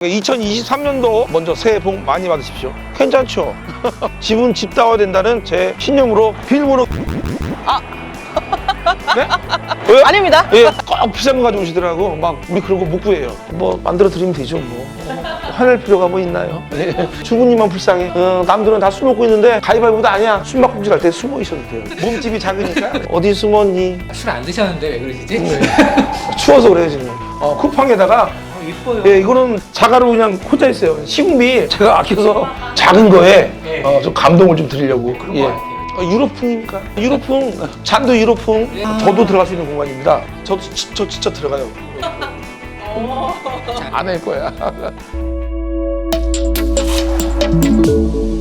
2023년도 먼저 새해 복 많이 받으십시오. 괜찮죠? 집은 집다워야 된다는 제 신념으로 비밀번호. 아. 네? 왜? 아닙니다. 예, 꼭 비싼 거 가져오시더라고. 막 우리 그런 거 못 구해요. 뭐 만들어 드리면 되죠, 뭐. 어, 화낼 필요가 뭐 있나요? 예. 주부님만 불쌍해. 어, 남들은 다 술 먹고 있는데 가위바위보도 아니야. 숨바꼭질 할때 숨어 있어도 돼요. 몸집이 작으니까 어디 숨었니? 술 안 드셨는데 왜 그러시지? 네. 추워서 그래요 지금. 어, 쿠팡에다가 어, 이뻐요. 예, 이거는 자가로 그냥 혼자 있어요. 시공비 제가 아껴서 작은 거에 예. 어, 좀 감동을 좀 드리려고. 그런 예. 거 같아요. 어, 유로풍입니까? 유로풍, 잔도 유로풍. 예. 저도 들어갈 수 있는 공간입니다. 저도 지- 저 진짜 들어가요. 안 할 거야.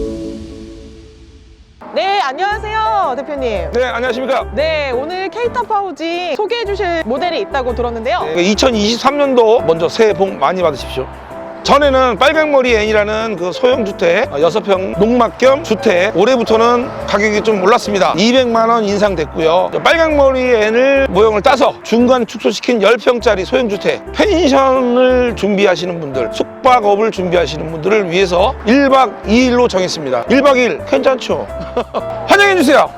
네, 안녕하세요, 대표님. 네, 안녕하십니까? 네, 오늘 케이타 파우지 소개해 주실 모델이 있다고 들었는데요. 2023년도 먼저 새해 복 많이 받으십시오. 전에는 빨강머리 N이라는 그 소형 주택 6평 농막 겸 주택 올해부터는 가격이 좀 올랐습니다 200만 원 인상됐고요 빨강머리 N을 모형을 따서 중간 축소시킨 10평짜리 소형 주택 펜션을 준비하시는 분들 숙박업을 준비하시는 분들을 위해서 1박 2일로 정했습니다 1박 2일 괜찮죠? 환영해주세요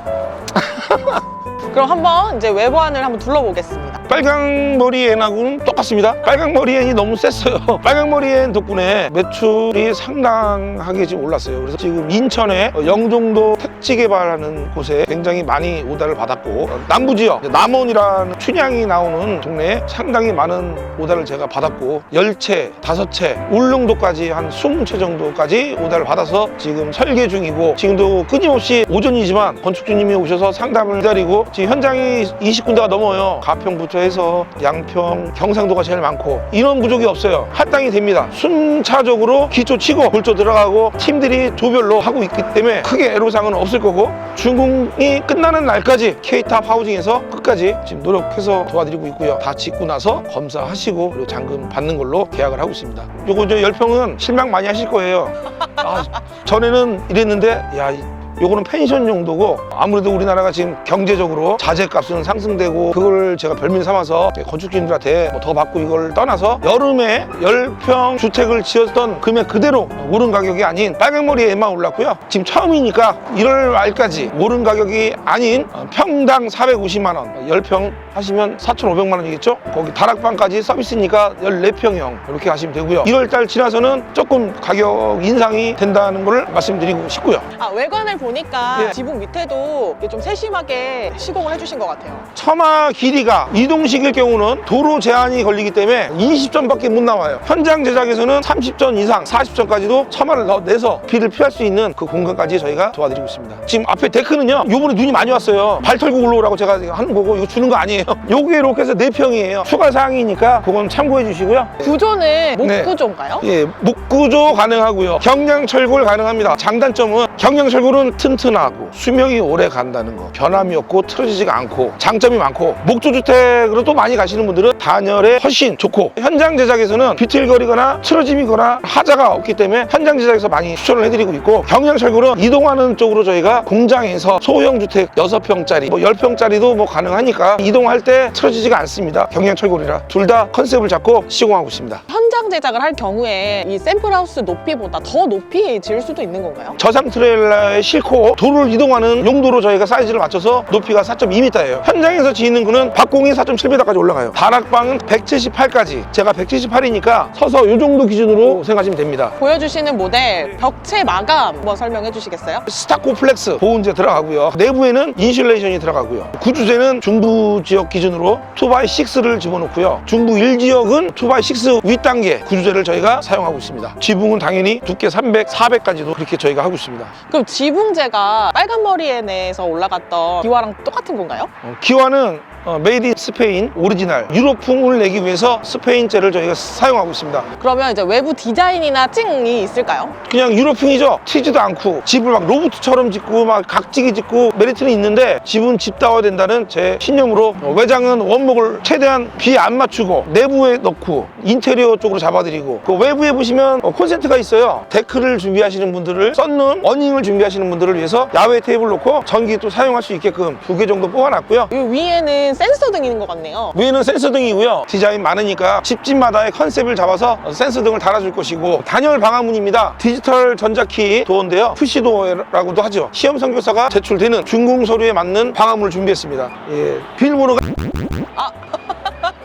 그럼 한번 이제 외부안을 한번 둘러보겠습니다. 빨강 머리 앤하고는 똑같습니다. 빨강 머리 앤이 너무 셌어요. 빨강 머리 앤 덕분에 매출이 상당하게 지금 올랐어요. 그래서 지금 인천에 영종도 택지 개발하는 곳에 굉장히 많이 오다를 받았고 남부 지역 남원이라는 춘향이 나오는 동네에 상당히 많은 오다를 제가 받았고 열채 다섯 채 울릉도까지 한 20채 정도까지 오다를 받아서 지금 설계 중이고 지금도 끊임없이 오전이지만 건축주님이 오셔서 상담을 기다리고 지금 현장이 20군데가 넘어요. 가평부터 해서 양평, 경상도가 제일 많고 인원 부족이 없어요. 할당이 됩니다. 순차적으로 기초 치고 골조 들어가고 팀들이 조별로 하고 있기 때문에 크게 애로사항은 없을 거고 준공이 끝나는 날까지 K탑 하우징에서 끝까지 지금 노력해서 도와드리고 있고요. 다 짓고 나서 검사하시고 그리고 잔금 받는 걸로 계약을 하고 있습니다. 요거 저 열평은 실망 많이 하실 거예요. 아, 전에는 이랬는데 야 이- 요거는 펜션 용도고 아무래도 우리나라가 지금 경제적으로 자재값은 상승되고 그걸 제가 별명 삼아서 건축주님들한테 뭐 더 받고 이걸 떠나서 여름에 열평 주택을 지었던 금액 그대로 오른 가격이 아닌 빨강머리에만 올랐고요. 지금 처음이니까 1월 말까지 오른 가격이 아닌 평당 450만 원 10평 하시면 4,500만 원이겠죠? 거기 다락방까지 서비스니까 14평형 이렇게 하시면 되고요. 1월 달 지나서는 조금 가격 인상이 된다는 걸 말씀드리고 싶고요. 아, 외관을 보니까 예. 지붕 밑에도 이게 좀 세심하게 시공을 해주신 것 같아요. 처마 길이가 이동식일 경우는 도로 제한이 걸리기 때문에 20점밖에 못 나와요. 현장 제작에서는 30점 이상, 40점까지도 처마를 넣- 내서 비를 피할 수 있는 그 공간까지 저희가 도와드리고 있습니다. 지금 앞에 데크는요, 요번에 눈이 많이 왔어요. 발 털고 올라오라고 제가 하는 거고, 이거 주는 거 아니에요. 요게 이렇게 해서 4평이에요. 추가 사항이니까 그건 참고해 주시고요. 구조는 네. 목구조인가요? 예, 목구조 가능하고요. 경량 철골 가능합니다. 장단점은 경량 철골은 튼튼하고 수명이 오래 간다는 거. 변함이 없고 틀어지지가 않고 장점이 많고 목조 주택으로 또 많이 가시는 분들은 단열에 훨씬 좋고 현장 제작에서는 비틀거리거나 틀어짐이거나 하자가 없기 때문에 현장 제작에서 많이 추천을 해드리고 있고 경량 철골은 이동하는 쪽으로 저희가 공장에서 소형 주택 6평짜리 뭐 10평짜리도 뭐 가능하니까 이동할 때 틀어지지가 않습니다. 경량 철골이라 둘 다 컨셉을 잡고 시공하고 있습니다. 현장 제작을 할 경우에 이 샘플하우스 높이보다 더 높이 지을 수도 있는 건가요? 저상 트레일러에 싣고 도로를 이동하는 용도로 저희가 사이즈를 맞춰서 높이가 4.2m예요. 현장에서 지는 거는 박공이 4.7m까지 올라가요. 다락방은 178까지. 제가 178이니까 서서 이 정도 기준으로 생각하시면 됩니다. 보여주시는 모델 벽체 마감 한번 설명해 주시겠어요? 스타코 플렉스 보온재 들어가고요. 내부에는 인슐레이션이 들어가고요. 구주재는 중부 지역 기준으로 2x6를 집어넣고요. 중부 1지역은 2x6 윗단계 구주재를 저희가 사용하고 있습니다. 지붕은 당연히 두께 300, 400까지도 그렇게 저희가 하고 있습니다. 그럼 지붕 재가 빨간 머리에 내에서 올라갔던 기와랑 똑같은 건가요? 어, 기와는 어, 메이드 인 스페인 오리지널 유로풍을 내기 위해서 스페인재를 저희가 사용하고 있습니다. 그러면 이제 외부 디자인이나 찡이 있을까요? 그냥 유로풍이죠. 튀지도 않고 집을 막 로봇처럼 짓고 막 각지게 짓고 메리트는 있는데 집은 집다워야 된다는 제 신념으로 어, 외장은 원목을 최대한 비 안 맞추고 내부에 넣고 인테리어 쪽으로 잡아드리고 그 외부에 보시면 어, 콘센트가 있어요. 데크를 준비하시는 분들을 썬룸, 어닝을 준비하시는 분들을 위해서 야외 테이블 놓고 전기 또 사용할 수 있게끔 두 개 정도 뽑아놨고요. 이 위에는 위에는 센서 등인 것 같네요. 위에는 센서 등이고요. 디자인 많으니까 집집마다의 컨셉을 잡아서 센서 등을 달아줄 것이고 단열 방화문입니다. 디지털 전자키 도어인데요. 푸시도어라고도 하죠. 시험 선교사가 제출되는 준공 서류에 맞는 방화문을 준비했습니다. 예, 비밀번호가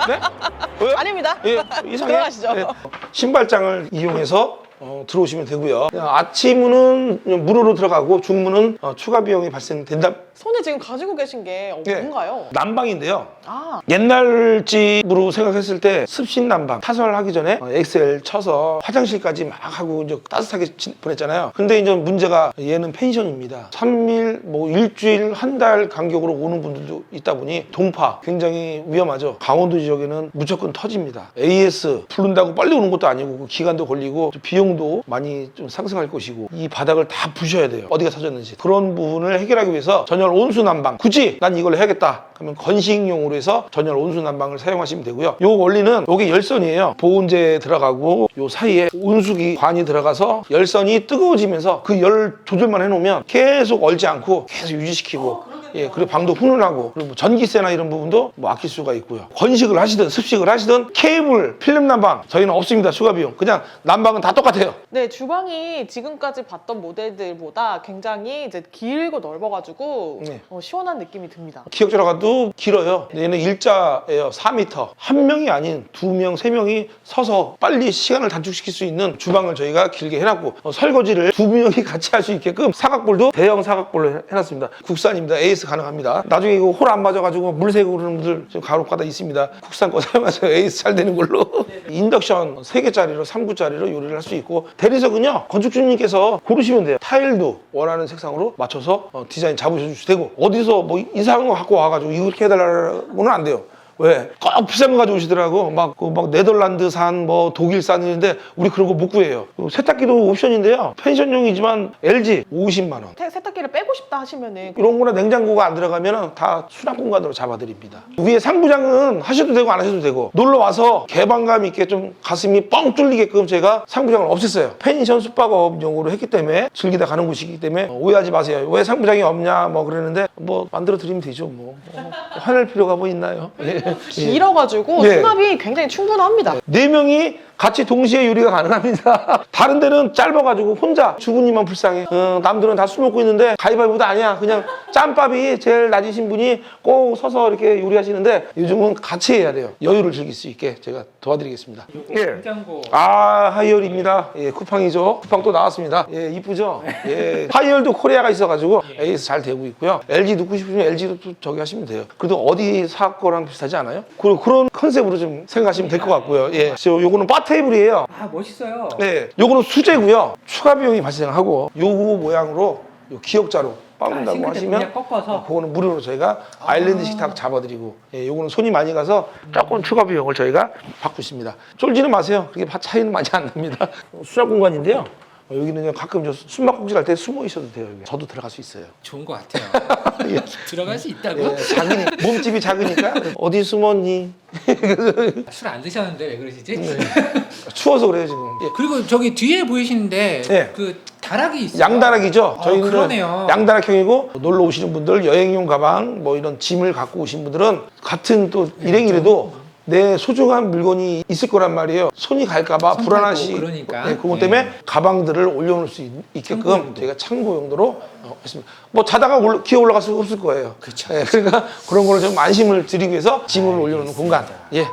네? 왜요? 아닙니다. 예, 이상해. 들어가시죠. 예. 신발장을 이용해서 어, 들어오시면 되고요. 아침문은 무료로 들어가고 중문은 어, 추가 비용이 발생된다. 손에 지금 가지고 계신 게 예. 뭔가요? 난방인데요. 아, 옛날 집으로 생각했을 때 습신 난방 타설하기 전에 어, 엑셀 쳐서 화장실까지 막 하고 이제 따뜻하게 지- 보냈잖아요. 근데 이제 문제가 얘는 펜션입니다. 3일 뭐 일주일 한 달 간격으로 오는 분들도 있다 보니 동파 굉장히 위험하죠. 강원도 지역에는 무조건 터집니다. AS 부른다고 빨리 오는 것도 아니고 그 기간도 걸리고 좀 비용도 많이 좀 상승할 것이고 이 바닥을 다 부셔야 돼요. 어디가 터졌는지 그런 부분을 해결하기 위해서 전열 온수 난방 굳이 난 이걸 해야겠다. 그러면 건식용으로 해서 전열 온수 난방을 사용하시면 되고요. 요 원리는 요게 열선이에요. 보온재 들어가고 요 사이에 온수기 관이 들어가서 열선이 뜨거워지면서 그 열 조절만 해놓으면 계속 얼지 않고 계속 유지시키고 예, 그리고 방도 훈훈하고 그리고 뭐 전기세나 이런 부분도 뭐 아낄 수가 있고요. 건식을 하시든 습식을 하시든 케이블, 필름 난방 저희는 없습니다. 추가 비용. 그냥 난방은 다 똑같아요. 네, 주방이 지금까지 봤던 모델들보다 굉장히 이제 길고 넓어가지고 네. 어, 시원한 느낌이 듭니다. 기억 들어가도 길어요. 얘는 일자예요. 4m. 한 명이 아닌 두 명, 세 명이 서서 빨리 시간을 단축시킬 수 있는 주방을 저희가 길게 해놨고 어, 설거지를 두 명이 같이 할 수 있게끔 사각볼도 대형 사각볼로 해- 해놨습니다. 국산입니다. AS 가능합니다. 나중에 이거 홀 안 맞아가지고 물 새고 그러는 분들 간혹가다 있습니다. 국산 거 사용하세요. AS 잘 되는 걸로. 인덕션 3개짜리로 3구짜리로 요리를 할 수 있고 대리석은요 건축주님께서 고르시면 돼요. 타일도 원하는 색상으로 맞춰서 어, 디자인 잡으셔도 되고 어디서 뭐 이상한 거 갖고 와가지고 이렇게 해달라고는 안 돼요. 왜? 꼭 비싼 거 가져오시더라고. 막, 그 막 네덜란드산, 뭐 독일산인데 우리 그런 거 못 구해요. 그리고 세탁기도 옵션인데요. 펜션용이지만 LG 50만 원. 세- 세탁기를 빼고 싶다 하시면은 이런 거나 냉장고가 안 들어가면 다 수납 공간으로 잡아드립니다. 위에 상부장은 하셔도 되고 안 하셔도 되고 놀러 와서 개방감 있게 좀 가슴이 뻥 뚫리게끔 제가 상부장을 없앴어요. 펜션 숙박업용으로 했기 때문에 즐기다 가는 곳이기 때문에 오해하지 마세요. 왜 상부장이 없냐 뭐 그러는데 뭐 만들어 드리면 되죠. 뭐, 뭐 화낼 필요가 뭐 있나요? 예. 길어가지고 네. 수납이 굉장히 충분합니다. 네 명이 같이 동시에 요리가 가능합니다. 다른 데는 짧아가지고 혼자 주부님만 불쌍해. 어, 남들은 다 술 먹고 있는데 가위바위보도 아니야. 그냥 짬밥이 제일 낮으신 분이 꼭 서서 이렇게 요리하시는데 요즘은 같이 해야 돼요. 여유를 즐길 수 있게 제가 도와드리겠습니다. 예. 냉장고 아 하이얼입니다. 예, 쿠팡이죠. 쿠팡 또 나왔습니다. 예, 이쁘죠. 예, 하이얼도 코리아가 있어가지고 에이스 잘 되고 있고요. LG 넣고 싶으면 LG도 또 저기 하시면 돼요. 그래도 어디 사 거랑 비슷하지 않아요? 그리고 그런 컨셉으로 좀 생각하시면 될 것 같고요. 예, 저 요거는 바 테이블이에요. 아 멋있어요. 네, 요거는 수제고요. 추가 비용이 발생하고 요 모양으로 요 기역자로 아, 빠른다고 하시면 그냥 꺾어서 그거는 무료로 저희가 아 일랜드 식탁 잡아드리고 예, 요거는 손이 많이 가서 조금 추가 비용을 저희가 받고 있습니다. 쫄지는 마세요. 그렇게 바- 차이는 많이 안 납니다. 어, 수납 공간인데요. 어, 여기는 그냥 가끔 저 숨바꼭질 할 때 숨어 있어도 돼요. 여기. 저도 들어갈 수 있어요. 좋은 것 같아요. 예. 들어갈 수 있다고? 예, 작으니 몸집이 작으니까 어디 숨었니? 술 안 드셨는데 왜 그러시지? 네. 추워서 그래요 지금. 예. 그리고 저기 뒤에 보이시는데 네. 그 다락이 있어요. 양다락이죠. 아, 저희는 그러네요. 양다락형이고 놀러 오시는 분들 여행용 가방 뭐 이런 짐을 갖고 오신 분들은 같은 또 일행이라도 내 소중한 물건이 있을 거란 말이에요. 손이 갈까봐 손 불안하시. 그러니까. 네, 그것 네. 때문에 가방들을 올려놓을 수 있, 게끔 창고용도. 저희가 창고 용도로 어, 했습니다. 뭐 자다가 올라, 기어 올라갈 수가 없을 거예요. 그쵸, 네, 그러니까 그런 거를 좀 안심을 드리기 위해서 짐을 올려놓는 공간. 예.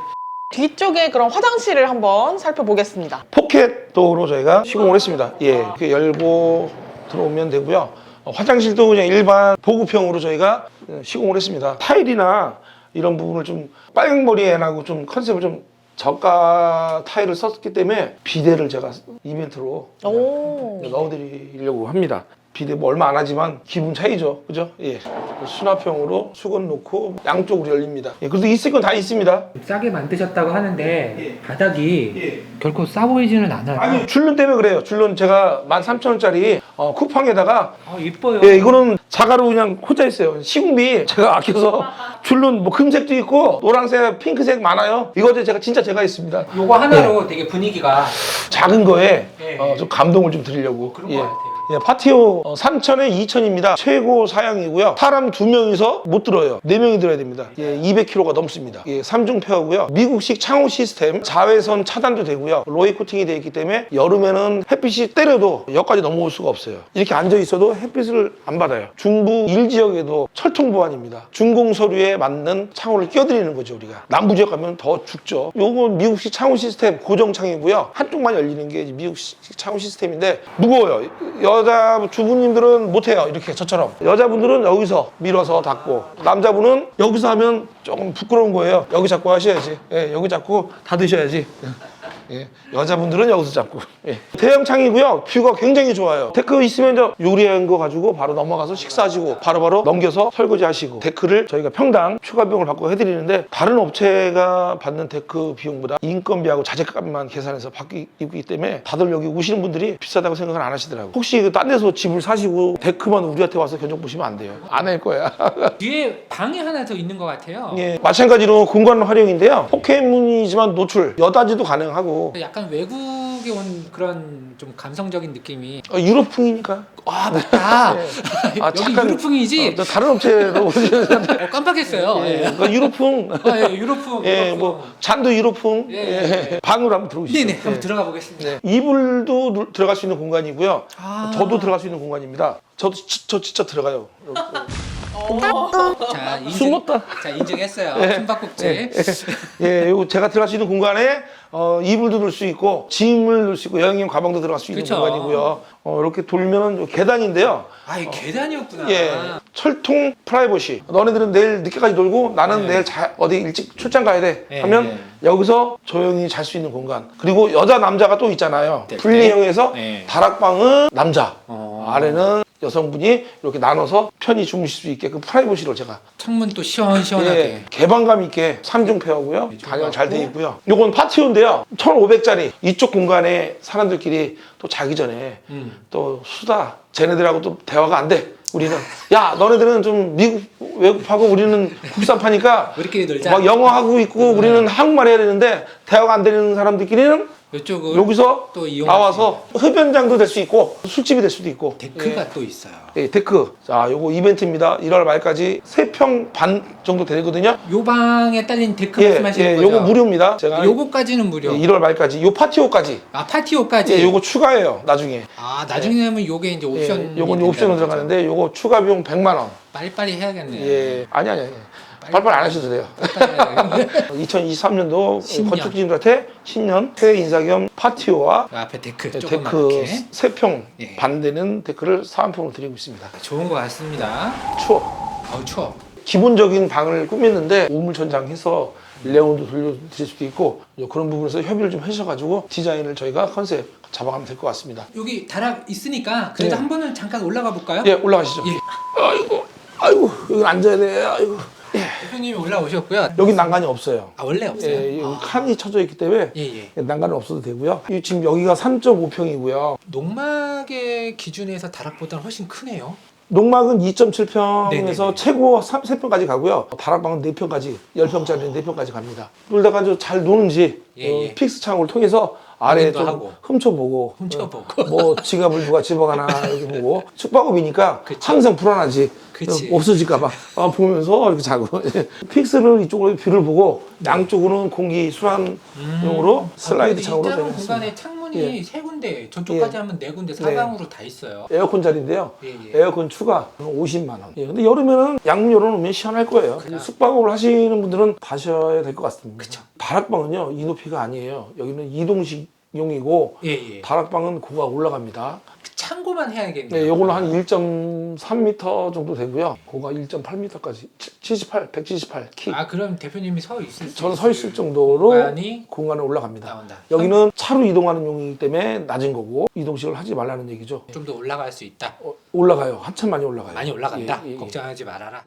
뒤쪽에 그런 화장실을 한번 살펴보겠습니다. 포켓도어로 저희가 시공을 했습니다. 예, 이렇게 열고 들어오면 되고요. 어, 화장실도 그냥 일반 보급형으로 저희가 어, 시공을 했습니다. 타일이나 이런 부분을 좀 빨강머리에나고 좀 컨셉을 좀 저가 타일을 썼기 때문에 비대를 제가 이벤트로 오. 넣어드리려고 합니다. 비대 뭐 얼마 안 하지만 기분 차이죠. 그죠? 예. 수납형으로 수건 놓고 양쪽으로 열립니다. 예, 그래도 있을 건 다 있습니다. 싸게 만드셨다고 하는데 예. 바닥이 예. 결코 싸 보이지는 않아요. 아니 줄눈 때문에 그래요. 줄눈 제가 13,000원짜리 어, 쿠팡에다가 아, 이뻐요. 예 이거는 자가로 그냥 혼자 했어요. 시공비 제가 아껴서 줄눈 뭐 금색도 있고 노란색, 핑크색 많아요. 이거 제가 진짜 제가 했습니다. 요거 하나로 되게 분위기가 작은 거에 예. 어, 좀 감동을 좀 드리려고. 그런 예. 것 같아요. 예, 파티오 어, 3천에 2천입니다. 최고 사양이고요. 사람 두 명이서 못 들어요. 네 명이 들어야 됩니다. 예, 200kg가 넘습니다. 예, 3중 페어고요. 미국식 창호 시스템 자외선 차단도 되고요. 로이 코팅이 되어 있기 때문에 여름에는 햇빛이 때려도 여기까지 넘어올 수가 없어요. 이렇게 앉아 있어도 햇빛을 안 받아요. 중부 일 지역에도 철통 보안입니다. 중공 서류에 맞는 창호를 끼워드리는 거죠 우리가. 남부 지역 가면 더 죽죠. 요건 미국식 창호 시스템 고정 창이고요. 한쪽만 열리는 게 미국식 창호 시스템인데 무거워요. 여자 주부님들은 못해요. 이렇게 저처럼. 여자분들은 여기서 밀어서 닫고 남자분은 여기서 하면 조금 부끄러운 거예요. 여기 잡고 하셔야지. 예, 여기 잡고 닫으셔야지. 예, 여자분들은 여기서 잡고. 예. 대형 창이고요. 뷰가 굉장히 좋아요. 데크 있으면 저 요리한 거 가지고 바로 넘어가서 식사하시고 바로 바로 넘겨서 설거지 하시고 데크를 저희가 평당 추가 비용을 받고 해드리는데 다른 업체가 받는 데크 비용보다 인건비하고 자재값만 계산해서 받기 있기 때문에 다들 여기 오시는 분들이 비싸다고 생각을 안 하시더라고요. 혹시 그딴 데서 집을 사시고 데크만 우리한테 와서 견적 보시면 안 돼요. 안 할 거야. 뒤에 방이 하나 더 있는 것 같아요. 예, 마찬가지로 공간 활용인데요. 포켓문이지만 노출. 여다지도 가능하고 약간 외국에 온 그런 좀 감성적인 느낌이. 어, 유럽풍이니까. 아 맞다. 예. 여기 잠깐, 유럽풍이지. 어, 저 다른 업체로. 어, 깜빡했어요. 예, 예. 그 유럽풍. 아, 예, 유럽풍. 예, 유럽풍. 뭐 잔도 유럽풍. 예, 예. 방으로 한번 들어오시죠. 네네, 한번 예. 들어가 보겠습니다. 네. 이불도 누- 들어갈 수 있는 공간이고요. 아. 저도 들어갈 수 있는 공간입니다. 저도 지- 저 진짜 들어가요. 자, 인증, 숨었다. 자, 인증했어요. 예. 숨바꼭질. 예, 요 제가 들어갈 수 있는 공간에 어, 이불도 넣을 수 있고 짐을 넣을 수 있고 여행용 가방도 들어갈 수 있는 그쵸. 공간이고요. 어, 이렇게 돌면 요 계단인데요. 아, 이 계단이었구나. 예, 철통 프라이버시. 너네들은 내일 늦게까지 놀고 나는 네. 내일 자, 어디 일찍 출장 가야 돼. 예, 하면 예. 여기서 조용히 잘 수 있는 공간. 그리고 여자 남자가 또 있잖아요. 네, 분리형에서 네. 다락방은 남자, 어. 아래는 여성분이 이렇게 나눠서 편히 주무실 수 있게끔 프라이버시로 제가 창문 또 시원시원하게. 예, 개방감 있게 3중 페어고요. 네, 당연 잘 돼. 있고요. 요건 파티오인데요. 1,500짜리 이쪽 공간에 사람들끼리 또 자기 전에 음. 또 수다 쟤네들하고 또 대화가 안 돼. 우리는 야 너네들은 좀 미국 외국하고 우리는 국산파니까 우리끼리 놀자. 막 영어 하고 있고 음. 우리는 한국말 해야 되는데 대화가 안 되는 사람들끼리는 이쪽은 여기서 또 나와서 흡연장도 될 수 있고 술집이 될 수도 있고 데크가 또 있어요. 예, 데크 자 요거 이벤트입니다 1월 말까지 3평 반 정도 되거든요 요 방에 딸린 데크 예, 말씀하시는 예, 거죠? 요거 무료입니다 제가 요거까지는 무료. 예, 1월 말까지 요 파티오까지 아 파티오까지. 예, 요거 추가해요 나중에 아 나중에 하면 요게 이제 옵션. 예, 요건 옵션으로 들어가는데 요거 추가 비용 100만 원 빨리빨리 해야겠네요. 예, 아니 아니 아니. 빨리빨리 안 하셔도 돼요. 빨리빨리 해야겠네. 2023년도 신년. 건축주님들한테 신년 새해 인사 겸 파티오와 그 앞에 데크 데크 조그맣게 세평 예. 반 되는 데크를 사은품으로 드리고 있습니다. 좋은 것 같습니다. 추워. 어우 추워. 기본적인 방을 꾸몄는데 우물 천장해서 레온도 돌려드릴 수도 있고 그런 부분에서 협의를 좀 하셔가지고 디자인을 저희가 컨셉 잡아가면 될 것 같습니다. 여기 다락 있으니까 그래도 예. 한 번은 잠깐 올라가 볼까요? 예, 올라가시죠. 예. 아이고, 아이고, 여기 앉아야 돼. 아이고. 대표님이 올라오셨고요. 여기 난간이 없어요. 아 원래 없어요. 예, 여기 아, 칸이 쳐져 있기 때문에 예, 예. 난간은 없어도 되고요. 이 지금 여기가 3.5평이고요. 농막의 기준에서 다락보다는 훨씬 크네요. 농막은 2.7평에서 네네네. 최고 3, 3평까지 가고요. 다락방은 4평까지, 10평짜리 4평까지 갑니다. 놀다가 저잘 노는지 예, 어, 예. 픽스 창을 통해서 아래 확인도 좀 하고. 훔쳐보고 훔쳐보고. 어, 뭐 지갑을 누가 집어가나 이렇게 보고 숙박업이니까 그치. 항상 불안하지 그치. 어, 없어질까봐 어, 보면서 이렇게 자고 픽스를 이쪽으로 뷰를 보고 양쪽으로는 공기 순환용으로 슬라이드 아, 창으로 이 작은 되어 있습니다. 공간에 창문이 예. 세 군데, 저쪽까지 예. 하면 네 군데 사방으로 다 있어요. 에어컨 자리인데요. 예, 예. 에어컨 추가 50만 원. 예, 근데 여름에는 양문 열어놓으면 시원할 거예요. 그죠. 숙박업을 하시는 분들은 가셔야 될 것 같습니다. 그쵸. 다락방은요 이 높이가 아니에요. 여기는 이동식 용이고 예, 예. 다락방은 고가 올라갑니다. 참고만 해야겠네요. 네, 요거는 한 1.3m 정도 되고요. 고가 1.8m까지 78, 178 키. 아 그럼 대표님이 서 있을 수 저는 서 있을 정도로 공간이 공간에 올라갑니다. 나온다. 여기는 차로 이동하는 용이기 때문에 낮은 거고 이동식을 하지 말라는 얘기죠. 좀 더 올라갈 수 있다. 어, 올라가요. 한참 많이 올라가요. 많이 올라간다. 예, 예, 예. 걱정하지 말아라.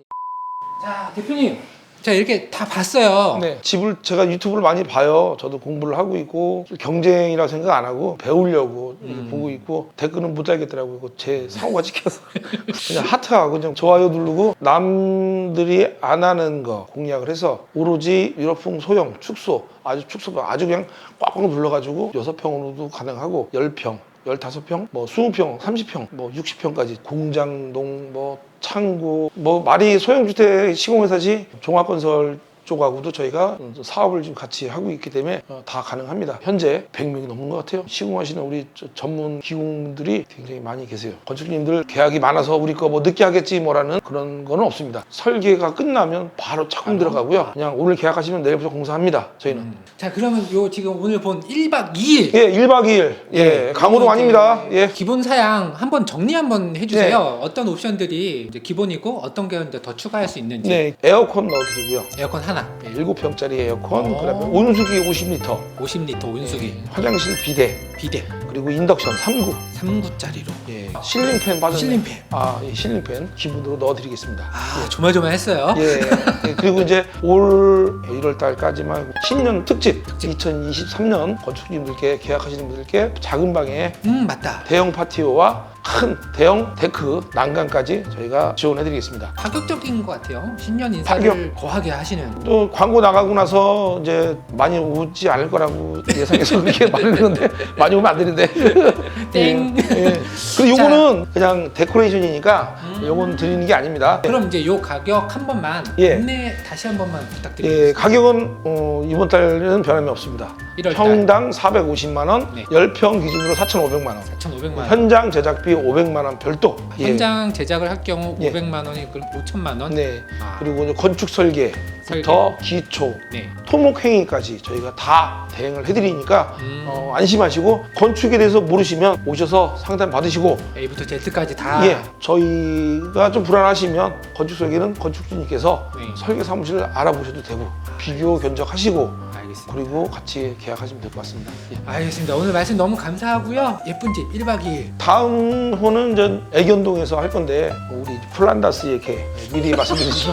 자 대표님, 자 이렇게 다 봤어요. 네, 집을 제가 유튜브를 많이 봐요. 저도 공부를 하고 있고 경쟁이라 생각 안 하고 배우려고 이렇게 음. 보고 있고 댓글은 못 달겠더라고요. 이거 제 상호가 찍혀서 그냥 하트하고 그냥 좋아요 누르고 남들이 안 하는 거 공략을 해서 오로지 유럽풍 소형 축소 아주 축소 아주 그냥 꽉꽉 눌러가지고 여섯 평으로도 가능하고 열평 15평, 뭐 20평, 30평, 뭐 60평까지 공장동, 뭐 창고, 뭐 말이 소형주택 시공회사지? 종합건설 쪽하고도 저희가 사업을 지금 같이 하고 있기 때문에 어, 다 가능합니다. 현재 100명이 넘는 것 같아요. 시공하시는 우리 저- 전문 기공들이 굉장히 많이 계세요. 건축님들 계약이 많아서 우리 거 뭐 늦게 하겠지 뭐라는 그런 거는 없습니다. 설계가 끝나면 바로 착금 들어가고요. 그냥 오늘 계약하시면 내일부터 공사합니다. 저희는. 음. 자 그러면 요 지금 오늘 본 1박 2일 예, 1박 2일. 예, 강호동 아닙니다. 예. 기본 사양 한번 정리 한번 해주세요. 어떤 옵션들이 이제 기본이고 어떤 게 이제 더 추가할 수 있는지. 네, 에어컨 넣어드리고요. 에어컨 하나, 예, 7평짜리 에어컨, 오. 그다음에 온수기 50리터, 50리터 온수기, 화장실 비대, 비대, 그리고 인덕션 3구, 3구짜리로. 예, 실링팬 빠졌네. 실링팬. 아, 예, 실링팬 기본으로 넣어드리겠습니다. 아 조마조마했어요. 예. 예, 그리고 이제 올 1월 달까지만 신년 특집, 2023년 건축님들께 계약하시는 분들께 작은 방에 음 맞다. 대형 파티오와 큰 대형 데크 난간까지 저희가 지원해드리겠습니다. 파격적인 것 같아요. 신년 인사를 거하게 하시는. 또 광고 나가고 나서 이제 많이 오지 않을 거라고 예상해서 그렇게 말했는데 많이 오면 안 되는데 땡. 예, 예. 그리고 요거는 그냥 데코레이션이니까 요건 드리는 게 아닙니다. 그럼 이제 요 가격 한 번만 예. 안내 다시 한 번만 예, 부탁드리겠습니다. 가격은 어, 이번 달에는 변함이 없습니다. 1월 달 평당 450만 원, 네. 10평 기준으로 4,500만 원. 4,500만 원. 현장 제작비 500만 원 별도. 예. 현장 제작을 할 경우 예. 500만 원이 그럼 5천만 원. 네. 아, 그리고 이제 건축 설계부터 설계. 기초, 네. 토목 행위까지 저희가 다 대행을 해드리니까 음. 어, 안심하시고 건축에 대해서 모르시면 오셔서 상담 받으시고 A부터 Z까지 다. 예 저희가 좀 불안하시면 건축 설계는 건축주님께서 네. 설계 사무실을 알아보셔도 되고 비교 견적하시고 알겠습니다. 그리고 같이 계약하시면 될 것 같습니다. 예. 알겠습니다. 오늘 말씀 너무 감사하고요. 예쁜 집 1박 2일. 다음 호는 전 애견동에서 할 건데 우리 플란다스의 개 미리 말씀드리죠.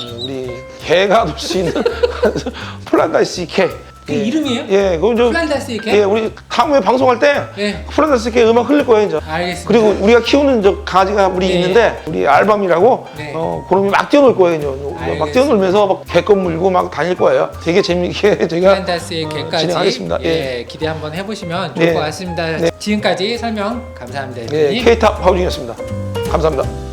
예, 우리 개가 놀 수 있는 플란다스의 개. 그 이름이에요? 예, 그럼 저 플란다스 이렇게? 예, 우리 다음에 방송할 때 예. 플란다스 개 음악 흘릴 거예요, 이제. 알겠습니다. 그리고 우리가 키우는 저 강아지가 우리 네. 있는데 우리 알밤이라고 네. 어 그놈이 막 뛰어놀 거예요, 이제. 막 알겠습니다. 뛰어놀면서 막 개껌 물고 막 다닐 거예요. 되게 재미있게 저희가 플란다스의 어, 개까지 진행하겠습니다. 예, 기대 한번 해보시면 좋을 네. 것 같습니다. 네. 지금까지 설명 감사합니다. 예, 대표님. K탑 하우징이었습니다. 감사합니다.